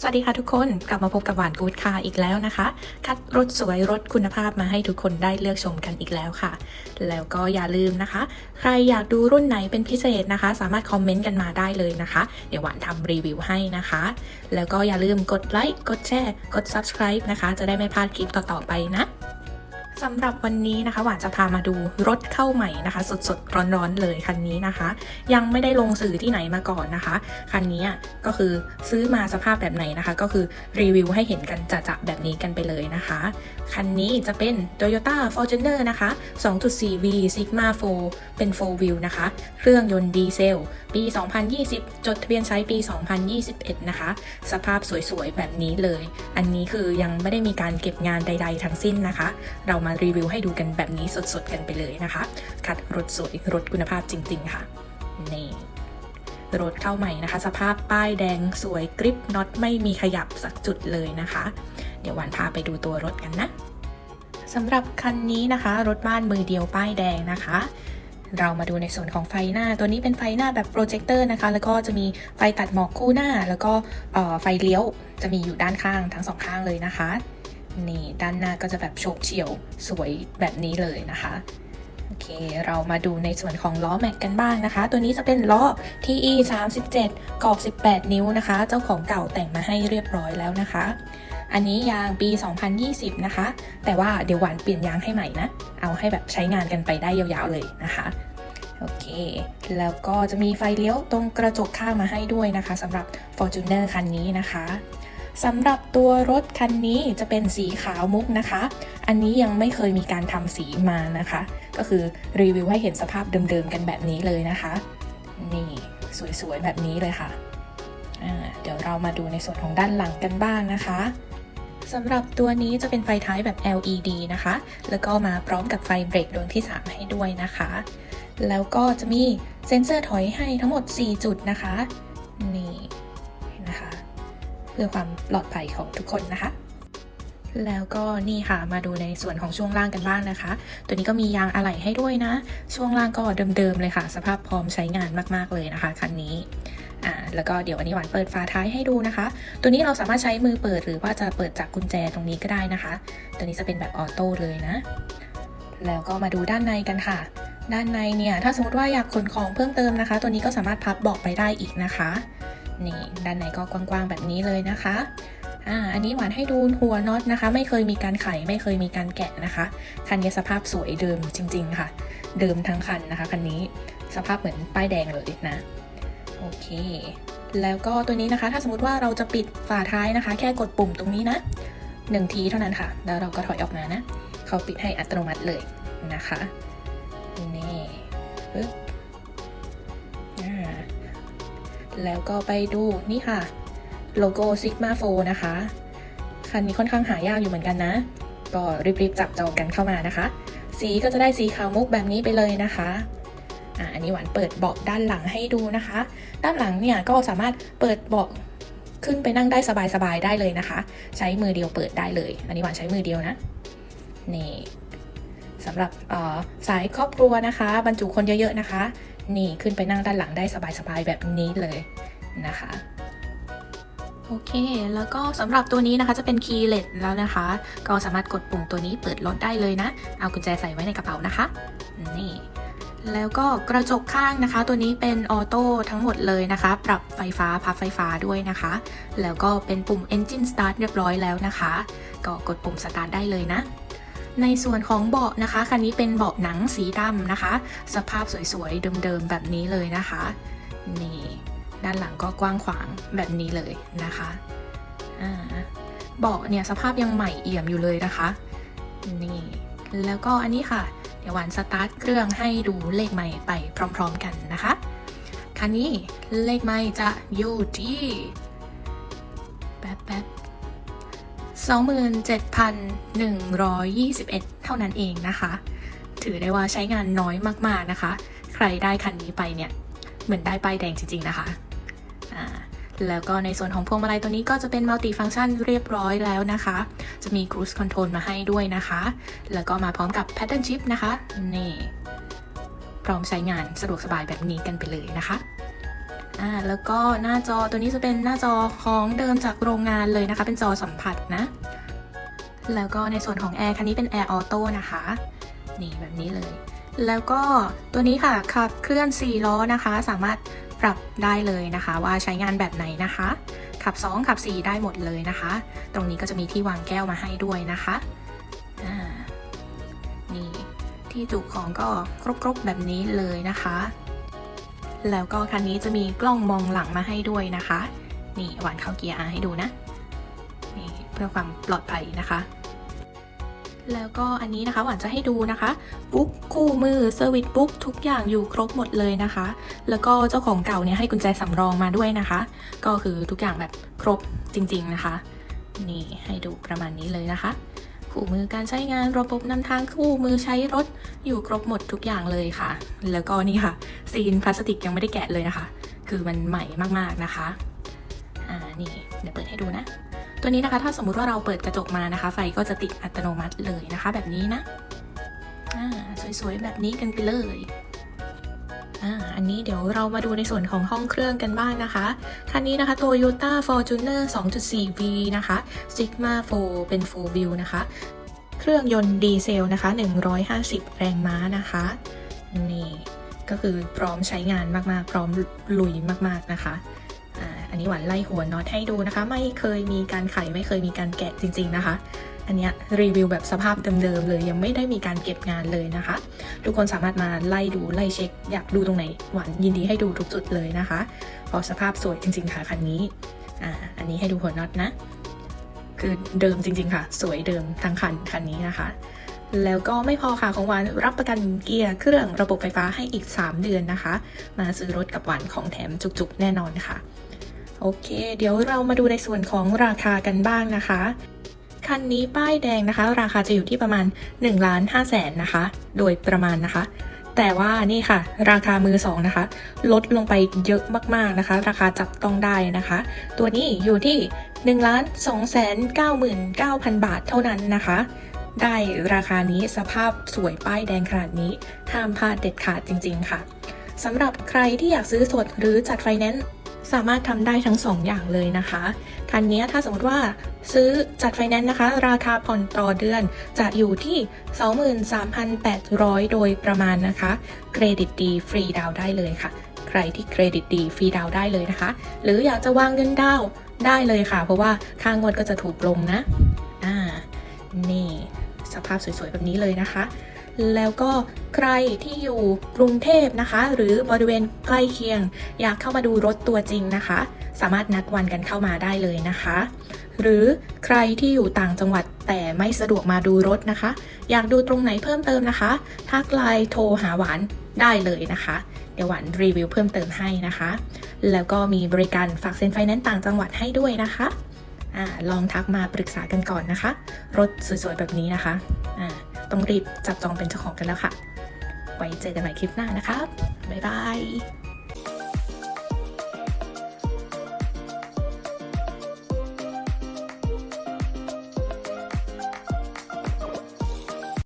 สวัสดีค่ะทุกคนกลับมาพบกับหวานกูดค่ะอีกแล้วนะคะ คัดรถสวยรถคุณภาพมาให้ทุกคนได้เลือกชมกันอีกแล้วค่ะ แล้วก็อย่าลืมนะคะ ใครอยากดูรุ่นไหนเป็นพิเศษนะคะ สามารถคอมเมนต์กันมาได้เลยนะคะ เดี๋ยวหวานทำรีวิวให้นะคะ แล้วก็อย่าลืมกดไลค์กดแชร์กด subscribe นะคะ จะได้ไม่พลาดคลิปต่อๆไปนะ สำหรับวันนี้นะคะหวานจะพามาดูรถเข้าใหม่นะคะ สดๆร้อนๆเลยคันนี้นะคะ ยังไม่ได้ลงสื่อที่ไหนมาก่อนนะคะคันนี้อะก็คือซื้อมาสภาพแบบไหนนะคะ ก็คือรีวิวให้เห็นกันจะๆแบบนี้กันไปเลยนะคะคันนี้จะเป็น Toyota Fortuner นะคะ 2.4V Sigma 4 เป็น 4 wheel นะคะ เครื่องยนต์ดีเซล ปี 2020 จดทะเบียนใช้ปี 2021 นะคะ สภาพสวยๆแบบนี้เลย อันนี้คือยังไม่ได้มีการเก็บงานใด ๆ ทั้งสิ้นนะคะ เรามารีวิวให้ดูกันแบบนี้สดๆกันไปเลยนะคะ คัดรถสวยรถคุณภาพจริง ๆ ค่ะ นี่รถเข้าใหม่นะคะ สภาพป้ายแดงสวยกริปน็อตไม่มีขยับสักจุดเลยนะคะ เดี๋ยวหวานพาไปดูตัวรถกันนะสำหรับคันนี้นะคะ รถบ้านมือเดียวป้ายแดงนะคะ เรามาดูในส่วนของไฟหน้า ตัวนี้เป็นไฟหน้าแบบโปรเจคเตอร์นะคะ แล้วก็จะมีไฟตัดหมอกคู่หน้า แล้วก็ไฟเลี้ยวจะมีอยู่ด้านข้างทั้งสองข้างเลยนะคะ นี่ด้านหน้าก็จะแบบโฉบเฉี่ยวสวยแบบนี้เลยนะคะโอเค เรามาดูในส่วนของล้อแม็กกันบ้างนะคะ ตัวนี้จะเป็นล้อ TE 37 กรอบ 18 นิ้วนะคะ เจ้าของเก่าแต่งมาให้เรียบร้อยแล้วนะคะ อันนี้ยางปี 2020 นะคะ แต่ว่าเดี๋ยวหวานเปลี่ยนยางให้ใหม่นะ เอาให้แบบใช้งานกันไปได้ยาวๆเลยนะคะโอเค แล้วก็จะมีไฟเลี้ยวตรงกระจกข้างมาให้ด้วยนะคะสำหรับ Fortuner คันนี้นะคะ สำหรับตัวรถคันนี้จะเป็นสีขาวมุกนะคะ อันนี้ยังไม่เคยมีการทำสีมานะคะ ก็คือรีวิวให้เห็นสภาพเดิมๆกันแบบนี้เลยนะคะ นี่สวยๆแบบนี้เลยค่ะเดี๋ยวเรามาดูในส่วนของด้านหลังกันบ้างนะคะสำหรับตัวนี้จะเป็นไฟท้ายแบบ LED นะคะ แล้วก็มาพร้อมกับไฟเบรกดวงที่ 3 ให้ด้วยนะคะ แล้วก็จะมีเซ็นเซอร์ถอยให้ทั้งหมด 4 จุดนะคะ นี่ พื่อความปลอดภัยของทุกคนนะคะ แล้วก็นี่ค่ะมาดูในส่วนของช่วงล่างกันบ้างนะคะ ตัวนี้ก็มียางอะไหล่ให้ด้วยนะ ช่วงล่างก็เดิมๆเลยค่ะ สภาพพร้อมใช้งานมากๆเลยนะคะคันนี้อ่าแล้วก็เดี๋ยววันนี้หวานเปิดฝาท้ายให้ดูนะคะ ตัวนี้เราสามารถใช้มือเปิดหรือว่าจะเปิดจากกุญแจตรงนี้ก็ได้นะคะ ตัวนี้จะเป็นแบบออโต้เลยนะ แล้วก็มาดูด้านในกันค่ะ ด้านในเนี่ยถ้าสมมติว่าอยากขนของเพิ่มเติมนะคะ ตัวนี้ก็สามารถพับเบาะไปได้อีกนะคะ นี่ด้านในก็กว้างๆแบบนี้เลยนะคะอ่าอันนี้หวานให้ดูหัวน็อตนะคะ ไม่เคยมีการไขไม่เคยมีการแกะนะคะ คันนี้สภาพสวยเดิมจริง ๆ ค่ะ เดิมทั้งคันนะคะคันนี้สภาพเหมือนป้ายแดงเลยนะโอเค แล้วก็ตัวนี้นะคะ ถ้าสมมติว่าเราจะปิดฝาท้ายนะคะ แค่กดปุ่มตรงนี้นะหนึ่งทีเท่านั้นค่ะ แล้วเราก็ถอยออกมานะ เขาปิดให้อัตโนมัติเลยนะคะ นี่ปึ๊บ แล้วก็ไปดูนี่ค่ะ โลโก้ Sigma 4 นะคะ คันนี้ค่อนข้างหายากอยู่เหมือนกันนะ ก็รีบๆจับจองกันเข้ามานะคะ สีก็จะได้สีขาวมุกแบบนี้ไปเลยนะคะอันนี้หวานเปิดเบาะด้านหลังให้ดูนะคะ ด้านหลังเนี่ยก็สามารถเปิดเบาะขึ้นไปนั่งได้สบายๆได้เลยนะคะ ใช้มือเดียวเปิดได้เลย อันนี้หวานใช้มือเดียวนะ นี่สำหรับสายครอบครัวนะคะ บรรจุคนเยอะๆนะคะ นี่ขึ้นไปนั่งด้านหลังได้สบายๆแบบนี้เลยนะคะโอเค แล้วก็สำหรับตัวนี้นะคะจะเป็นคีย์เลสแล้วนะคะ ก็สามารถกดปุ่มตัวนี้เปิดรถได้เลยนะ เอากุญแจใส่ไว้ในกระเป๋านะคะ นี่ แล้วก็กระจกข้างนะคะ ตัวนี้เป็นออโต้ทั้งหมดเลยนะคะ ปรับไฟฟ้าพับไฟฟ้าด้วยนะคะ แล้วก็เป็นปุ่ม Engine Start เรียบร้อยแล้วนะคะ ก็กดปุ่ม Start ได้เลยนะ ในส่วนของเบาะนะคะ คันนี้เป็นเบาะหนังสีดำนะคะ สภาพสวยๆ เดิมๆ แบบนี้เลยนะคะ นี่ ด้านหลังก็กว้างขวางแบบนี้เลยนะคะเบาะเนี่ยสภาพยังใหม่เอี่ยมอยู่เลยนะคะ นี่ แล้วก็อันนี้ค่ะ เดี๋ยวหวานสตาร์ทเครื่องให้ดูเลขใหม่ไปพร้อม ๆ กันนะคะ คันนี้เลขใหม่จะอยู่ที่ 27,121 เท่านั้นเองนะคะ ถือได้ว่าใช้งานน้อยมากๆนะคะ ใครได้คันนี้ไปเนี่ย เหมือนได้ป้ายแดงจริง ๆ นะคะอ่าแล้วก็ในส่วนของพวงมาลัยตัวนี้ก็จะเป็นมัลติฟัง c t ชันเรียบร้อยแล้วนะคะ จะมี Cruise Control มาให้ด้วยนะคะ แล้วก็มาพร้อมกับ Pattern Chip นะคะ นี่ พร้อมใช้งานสะดวกสบายแบบนี้กันไปเลยนะคะ อ่าแล้วก็หน้าจอตัวนี้จะเป็นหน้าจอของเดิมจากโรงงานเลยนะคะ เป็นจอสัมผัสนะ แล้วก็ในส่วนของแอร์คันนี้เป็นแอร์ออโต้นะคะ นี่แบบนี้เลย แล้วก็ตัวนี้ค่ะขับเคลื่อน 4 ล้อนะคะ สามารถปรับได้เลยนะคะ ว่าใช้งานแบบไหนนะคะ ขับ 2 ขับ 4 ได้หมดเลยนะคะ ตรงนี้ก็จะมีที่วางแก้วมาให้ด้วยนะคะอ่านี่ที่จุของก็ครบๆแบบนี้เลยนะคะ แล้วก็คันนี้จะมีกล้องมองหลังมาให้ด้วยนะคะ นี่หวานเข้าเกียร์ R ให้ดูนะ นี่เพื่อความปลอดภัยนะคะ แล้วก็อันนี้นะคะหวานจะให้ดูนะคะบุ๊กคู่มือเซอร์วิสบุ๊กทุกอย่างอยู่ครบหมดเลยนะคะ แล้วก็เจ้าของเก่าเนี่ยให้กุญแจสำรองมาด้วยนะคะ ก็คือทุกอย่างแบบครบจริง ๆนะคะ นี่ให้ดูประมาณนี้เลยนะคะ คู่มือการใช้งานระบบนำทางคู่มือใช้รถอยู่ครบหมดทุกอย่างเลยค่ะ แล้วก็นี่ค่ะ ซีนพลาสติกยังไม่ได้แกะเลยนะคะ คือมันใหม่มากๆนะคะ อ่า นี่ เดี๋ยวเปิดให้ดูนะ ตัวนี้นะคะ ถ้าสมมุติว่าเราเปิดกระจกมานะคะ ไฟก็จะติดอัตโนมัติเลยนะคะ แบบนี้นะ อ่า สวยๆ แบบนี้กันไปเลย อันนี้เดี๋ยวเรามาดูในส่วนของห้องเครื่องกันบ้างนะคะ คันนี้นะคะ Toyota Fortuner 2.4V นะคะ Sigma 4 เป็น4 View นะคะ เครื่องยนต์ดีเซลนะคะ 150 แรงม้านะคะ นี่ก็คือพร้อมใช้งานมากๆ พร้อมลุยมากๆนะคะอันนี้หวานไล่หัวน็อตให้ดูนะคะ ไม่เคยมีการไขไม่เคยมีการแกะจริง ๆนะคะ อันนี้รีวิวแบบสภาพเดิมๆเลย ยังไม่ได้มีการเก็บงานเลยนะคะ ทุกคนสามารถมาไล่ดูไล่เช็ค อยากดูตรงไหนหวานยินดีให้ดูทุกจุดเลยนะคะเพราะสภาพสวยจริง ๆ ค่ะคันนี้อ่าอันนี้ให้ดูหัวน็อตนะ คือเดิมจริง ๆ ค่ะ สวยเดิมทั้งคันคันนี้นะคะแล้วก็ไม่พอค่ะของหวานรับประกันเกียร์เครื่องระบบไฟฟ้าให้อีก 3 เดือนนะคะ มาซื้อรถกับหวานของแถมจุกๆ แน่นอนค่ะ โอเค เดี๋ยวเรามาดูในส่วนของราคากันบ้างนะคะ คันนี้ป้ายแดงนะคะ ราคาจะอยู่ที่ประมาณ1ล้าน5แสนนะคะ โดยประมาณนะคะ แต่ว่านี่ค่ะ ราคามือสองนะคะ ลดลงไปเยอะมากๆนะคะ ราคาจับต้องได้นะคะ ตัวนี้อยู่ที่1ล้าน2แสน99,000 บาทเท่านั้นนะคะ ได้ราคานี้สภาพสวยป้ายแดงขนาดนี้ห้ามพลาดเด็ดขาดจริง ๆ ค่ะสำหรับใครที่อยากซื้อสดหรือจัดไฟแนนซ์ สามารถทำได้ทั้ง 2 อย่างเลยนะคะคันนี้ถ้าสมมติว่าซื้อจัดไฟแนนซ์นะคะ ราคาผ่อนต่อเดือนจะอยู่ที่ 23,800 โดยประมาณนะคะ เครดิตดีฟรีดาวได้เลยค่ะ ใครที่เครดิตดีฟรีดาวได้เลยนะคะ หรืออยากจะวางเงินดาวได้เลยค่ะ เพราะว่าค่างวดก็จะถูกลงนะ อ่า นี่ สภาพสวยๆ แบบนี้เลยนะคะ แล้วก็ใครที่อยู่กรุงเทพนะคะ หรือบริเวณใกล้เคียง อยากเข้ามาดูรถตัวจริงนะคะ สามารถนัดวันกันเข้ามาได้เลยนะคะ หรือใครที่อยู่ต่างจังหวัดแต่ไม่สะดวกมาดูรถนะคะ อยากดูตรงไหนเพิ่มเติมนะคะทักไลน์โทรหาหวานได้เลยนะคะเดี๋ยวหวานรีวิวเพิ่มเติมให้นะคะ แล้วก็มีบริการฝากเซ็นไฟแนนซ์ต่างจังหวัดให้ด้วยนะคะอลองทักมาปรึกษากันก่อนนะคะ รถสวยๆแบบนี้นะคะอ่า ต้องรีบจับจองเป็นเจ้าของกันแล้วค่ะ ไว้เจอกันใหม่คลิปหน้านะครับบ๊ายบาย